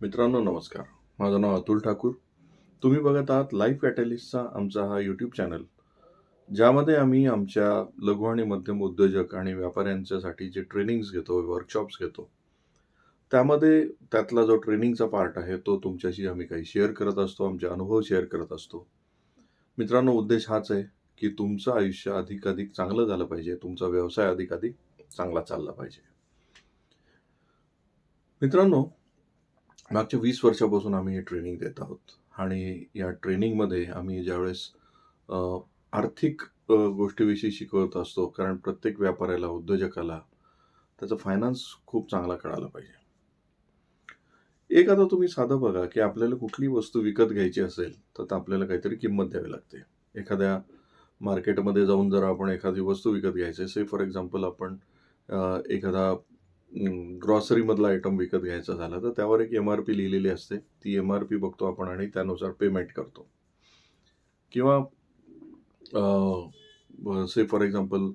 मित्रांनो नमस्कार. माझं नाव अतुल ठाकूर. तुम्ही बघत आहात लाईफ कॅटलिस्टचा आमचा हा यूट्यूब चॅनल ज्यामध्ये आम्ही आमच्या लघु आणि मध्यम उद्योजक आणि व्यापाऱ्यांच्यासाठी जे ट्रेनिंग्स घेतो वर्कशॉप्स घेतो त्यामध्ये त्यातला जो ट्रेनिंगचा पार्ट आहे तो तुमच्याशी आम्ही काही शेअर करत असतो आमचे अनुभव शेअर करत असतो. मित्रांनो उद्देश हाच आहे की तुमचं आयुष्य अधिकाधिक चांगलं झालं पाहिजे तुमचा व्यवसाय अधिकाधिक चांगला चालला पाहिजे. मित्रांनो मागच्या वीस वर्षापासून आम्ही हे ट्रेनिंग देत आहोत. आणि या ट्रेनिंगमध्ये आम्ही ज्यावेळेस आर्थिक गोष्टीविषयी शिकवत असतो कारण प्रत्येक व्यापाऱ्याला उद्योजकाला त्याचा फायनान्स खूप चांगला कळाला पाहिजे. एक आता तुम्ही साधं बघा की आपल्याला कुठली वस्तू विकत घ्यायची असेल तर आपल्याला काहीतरी किंमत द्यावी लागते. एखाद्या मार्केटमध्ये जाऊन जर आपण एखादी वस्तू विकत घ्यायची से फॉर एक्झाम्पल आपण एखादा ग्रॉसरीमधला आयटम विकत घ्यायचा झाला तर त्यावर एक एम आर पी लिहिलेली असते. ती एम आर पी बघतो आपण आणि त्यानुसार पेमेंट करतो. किंवा से फॉर एक्झाम्पल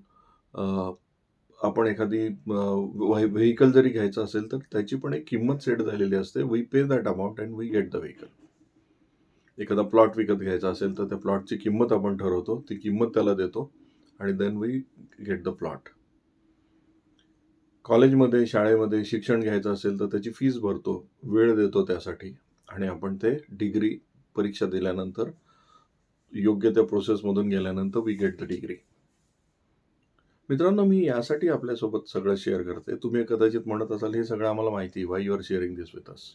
आपण एखादी व्हेकल जरी घ्यायचं असेल तर त्याची पण एक किंमत सेट झालेली असते. We pay that amount and we get the vehicle एखादा प्लॉट विकत घ्यायचा असेल तर त्या प्लॉटची किंमत आपण ठरवतो. ती किंमत त्याला देतो आणि then we get the plot कॉलेजमध्ये शाळेमध्ये शिक्षण घ्यायचं असेल तर त्याची फीज भरतो वेळ देतो त्यासाठी. आणि आपण ते डिग्री परीक्षा दिल्यानंतर योग्य त्या प्रोसेसमधून गेल्यानंतर वी गेट द डिग्री मित्रांनो मी यासाठी आपल्यासोबत सगळं शेअर करते. तुम्ही कदाचित म्हणत असाल हे सगळं आम्हाला माहिती why you are sharing this with us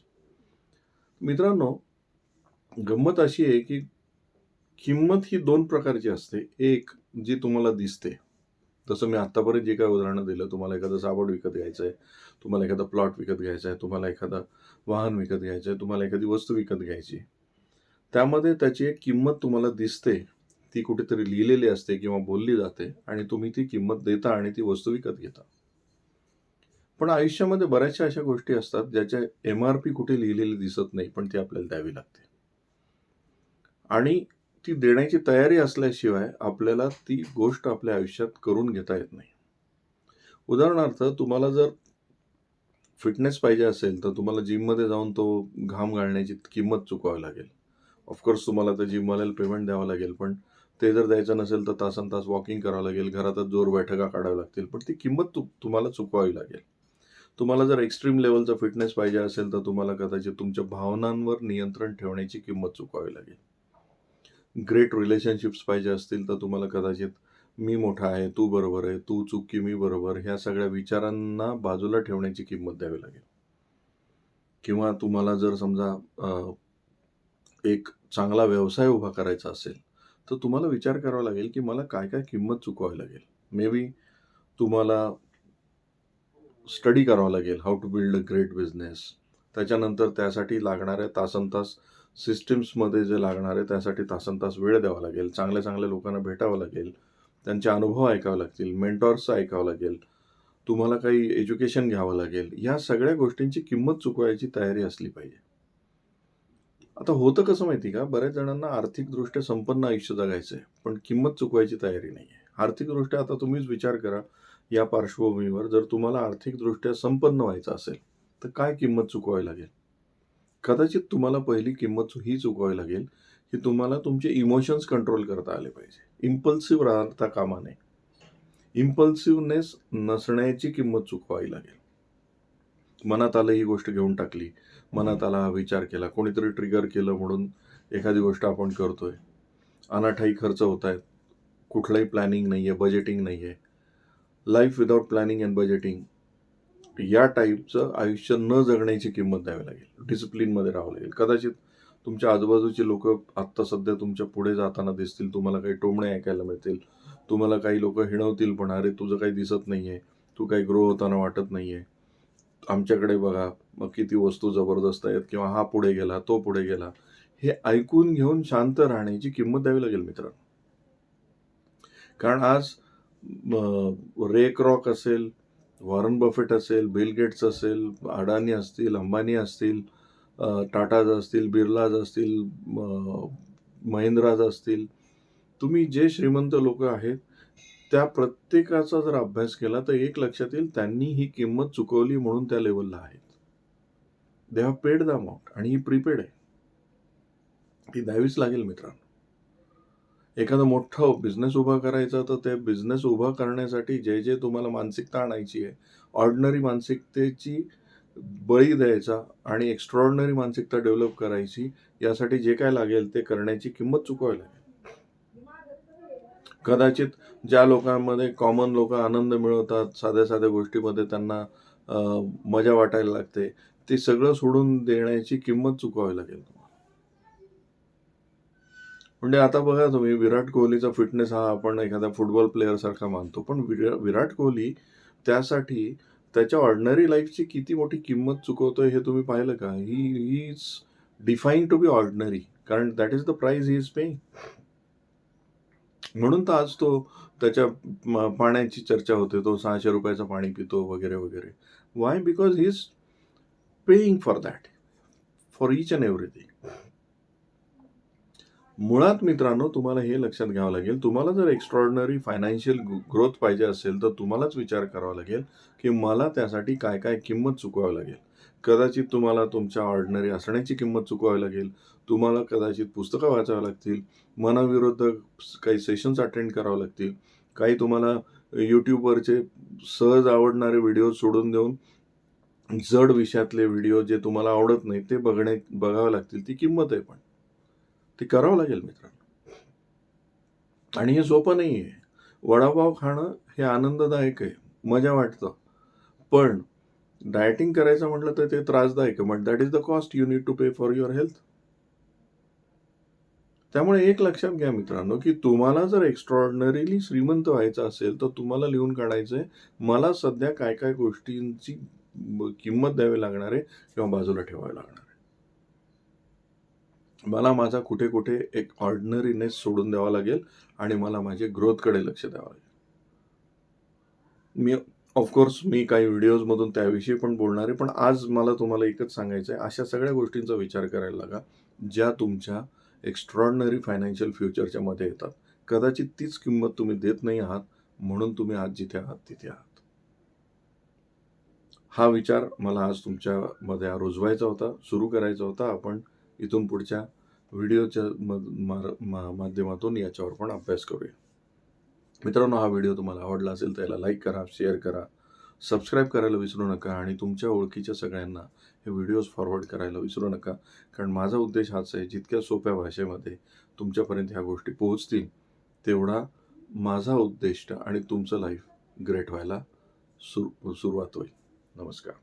मित्रांनो गंमत अशी आहे की किंमत ही दोन प्रकारची असते. एक जी तुम्हाला दिसते. तसं मी आत्तापर्यंत जे काय उदाहरणं दिलं तुम्हाला एखादं साबण विकत घ्यायचं आहे तुम्हाला एखादा प्लॉट विकत घ्यायचा आहे तुम्हाला एखादा वाहन विकत घ्यायचं आहे तुम्हाला एखादी वस्तू विकत घ्यायची. त्यामध्ये त्याची एक किंमत तुम्हाला दिसते ती कुठेतरी लिहिलेली असते किंवा बोलली जाते आणि तुम्ही ती किंमत देता आणि ती वस्तू विकत घेता. पण आयुष्यामध्ये बऱ्याचशा अशा गोष्टी असतात ज्याच्या एम आर पी कुठे लिहिलेली दिसत नाही पण ती आपल्याला द्यावी लागते. आणि ती देण्याची तयारी असल्याशिवाय आपल्याला ती गोष्ट आपल्या आयुष्यात करून घेता येत नाही. उदाहरणार्थ तुम्हाला जर फिटनेस पाहिजे असेल तर तुम्हाला जिममध्ये जाऊन तो घाम घालण्याची किंमत चुकवावी लागेल. ऑफकोर्स तुम्हाला त्या जिमवाल्याला पेमेंट द्यावं लागेल पण ते जर द्यायचं नसेल तर तासन तास वॉकिंग करावं लागेल घरातच जोर बैठका काढाव्या लागतील पण ती किंमत तु तुम्हाला चुकवावी लागेल. तुम्हाला जर एक्स्ट्रीम लेवलचा फिटनेस पाहिजे असेल तर तुम्हाला कदाचित तुमच्या भावनांवर नियंत्रण ठेवण्याची किंमत चुकवावी लागेल. ग्रेट रिलेशनशिप्स पाहिजे असतील तर तुम्हाला कदाचित मी मोठा आहे तू बरोबर आहे तू चूक की मी बरोबर ह्या सगळ्या विचारांना बाजूला ठेवण्याची किंमत द्यावी लागेल. किंवा तुम्हाला जर समजा एक चांगला व्यवसाय उभा करायचा असेल तर तुम्हाला विचार करावा लागेल की मला काय काय किंमत चुकवावी लागेल. मे बी तुम्हाला स्टडी करावा लागेल how to build a great business त्याच्यानंतर त्यासाठी लागणाऱ्या तासन तास सिस्टीम्समध्ये जे लागणार आहे त्यासाठी तासन तास वेळ द्यावा लागेल. चांगल्या चांगल्या लोकांना भेटावं लागेल. त्यांचे अनुभव ऐकावे लागतील. मेंटॉर्सचं ऐकावं लागेल. तुम्हाला काही एज्युकेशन घ्यावं लागेल. ह्या सगळ्या गोष्टींची किंमत चुकवायची तयारी असली पाहिजे. आता होतं कसं माहिती का? बऱ्याच जणांना आर्थिकदृष्ट्या संपन्न आयुष्य जगायचं आहे पण किंमत चुकवायची तयारी नाही आहे. आर्थिकदृष्ट्या आता तुम्हीच विचार करा या पार्श्वभूमीवर जर तुम्हाला आर्थिकदृष्ट्या संपन्न व्हायचं असेल तर काय किंमत चुकवावी लागेल? कदाचित तुम्हाला पहिली किंमत ही चुकवावी लागेल की तुम्हाला तुमचे इमोशन्स कंट्रोल करता आले पाहिजे. इम्पल्सिव्ह राहता कामा नये. इम्पल्सिव्हनेस नसण्याची किंमत चुकवावी लागेल. मनात आलं ही गोष्ट घेऊन टाकली. मनात आला हा विचार केला. कोणीतरी ट्रिगर केलं म्हणून एखादी गोष्ट आपण करतोय. अनाठाई खर्च होत आहेत कुठलंही प्लॅनिंग नाही आहे बजेटिंग नाही आहे life without planning and budgeting या टाईपचं आयुष्य न जगण्याची किंमत द्यावी लागेल. डिसिप्लिनमध्ये राहावं लागेल. कदाचित तुमच्या आजूबाजूचे लोक आत्ता सध्या तुमच्यापुढे जाताना दिसतील तुम्हाला काही टोमणे ऐकायला मिळतील तुम्हाला काही लोक हिणवतील पण अरे तुझं काही दिसत नाही आहे तू काही ग्रो होताना वाटत नाही आहे आमच्याकडे बघा मग किती वस्तू जबरदस्त आहेत किंवा हा पुढे गेला तो पुढे गेला. हे ऐकून घेऊन शांत राहण्याची किंमत द्यावी लागेल मित्रांनो. कारण आज रेक रॉक असेल वॉरन बफेट असेल बिल गेट्स असेल अडाणी असतील अंबानी असतील टाटाज असतील बिर्लाज असतील महिंद्राज असतील तुम्ही जे श्रीमंत लोक आहेत त्या प्रत्येकाचा जर अभ्यास केला तर एक लक्षात येईल त्यांनी ही किंमत चुकवली म्हणून त्या लेवलला आहेत. They have paid the amount आणि ही प्रीपेड आहे. ती द्यावीच लागेल मित्रांनो. एखादं मोठं बिझनेस उभा करायचा तर ते बिझनेस उभा करण्यासाठी जे जे तुम्हाला मानसिकता आणायची आहे ऑर्डिनरी मानसिकतेची बळी द्यायचा आणि एक्स्ट्रॉर्डनरी मानसिकता डेव्हलप करायची यासाठी जे काय लागेल ते करण्याची किंमत चुकवायला लागेल कदाचित ज्या लोकांमध्ये कॉमन लोक आनंद मिळवतात साध्या साध्या गोष्टीमध्ये त्यांना मजा वाटायला लागते ते सगळं सोडून देण्याची किंमत चुकवावी लागेल तुम्हाला. म्हणजे आता बघा तुम्ही विराट कोहलीचा फिटनेस हा आपण एखाद्या फुटबॉल प्लेअर सारखा मानतो. पण विरा- विराट कोहली त्यासाठी त्याच्या ऑर्डिनरी लाईफची किती मोठी किंमत चुकवतोय हे तुम्ही पाहिलं का? He he is define to be ordinary कारण that is the price he is paying म्हणून तर आज तो त्याच्या पाण्याची चर्चा होते. तो सहाशे रुपयाचं पाणी पितो वगैरे वगैरे. Why because he is paying for that for each and everything मुळात मित्रांनो तुम्हाला हे लक्षात घ्यावं लागेल तुम्हाला जर एक्स्ट्रॉर्डनरी फायनान्शियल ग्रोथ पाहिजे असेल तर तुम्हालाच विचार करावा लागेल की मला त्यासाठी काय काय किंमत चुकवावी लागेल. कदाचित तुम्हाला तुमच्या ऑर्डनरी असण्याची किंमत चुकवावी लागेल तुम्हाला कदाचित पुस्तकं वाचावी लागतील मनाविरुद्ध काही सेशन्स अटेंड करावं लागतील काही तुम्हाला यूट्यूबवरचे सहज आवडणारे व्हिडिओ सोडून देऊन जड विषयातले व्हिडिओ जे तुम्हाला आवडत नाही ते बघणे बघावे लागतील ती किंमत आहे पण. ते करावं लागेल मित्रांनो. आणि हे सोपं नाही आहे वडापाव खाणं हे आनंददायक आहे. मजा वाटतं. पण डायटिंग करायचं म्हटलं तर ते त्रासदायक आहे. But that is the cost you need to pay for your health त्यामुळे एक लक्षात घ्या मित्रांनो की तुम्हाला जर एक्स्ट्रॉर्डनरीली श्रीमंत व्हायचं असेल तर तुम्हाला लिहून काढायचं आहे मला सध्या काय काय गोष्टींची किंमत द्यावी लागणार आहे किंवा बाजूला ठेवावी लागणार मला माझा कुठे कुठे एक ऑर्डिनरीनेस सोडून द्यावा लागेल आणि मला माझ्या ग्रोथकडे लक्ष द्यावं लागेल. मी ऑफकोर्स मी काही व्हिडिओजमधून त्याविषयी पण बोलणार आहे पण आज मला तुम्हाला एकच सांगायचं आहे अशा सगळ्या गोष्टींचा विचार करायला लागा ज्या तुमच्या एक्स्ट्रॉर्डनरी फायनान्शियल फ्युचरच्या मध्ये येतात. कदाचित तीच किंमत तुम्ही देत नाही आहात म्हणून तुम्ही आज जिथे आहात तिथे आहात. हा विचार मला आज तुमच्यामध्ये रुजवायचा होता सुरू करायचा होता. आपण इथून पुढच्या व्हिडिओच्या मध- मार- मा- माध्यमातून याच्यावर पण अभ्यास करूया. मित्रांनो हा व्हिडिओ तुम्हाला आवडला असेल तर याला लाईक करा शेअर करा सबस्क्राईब करायला विसरू नका आणि तुमच्या ओळखीच्या सगळ्यांना हे व्हिडिओज फॉरवर्ड करायला विसरू नका. कारण माझा उद्देश हाच आहे जितक्या सोप्या भाषेमध्ये तुमच्यापर्यंत ह्या गोष्टी पोहोचतील तेवढा माझा उद्दिष्ट आणि तुमचं लाईफ ग्रेट व्हायला सुर सुरुवात होईल. नमस्कार.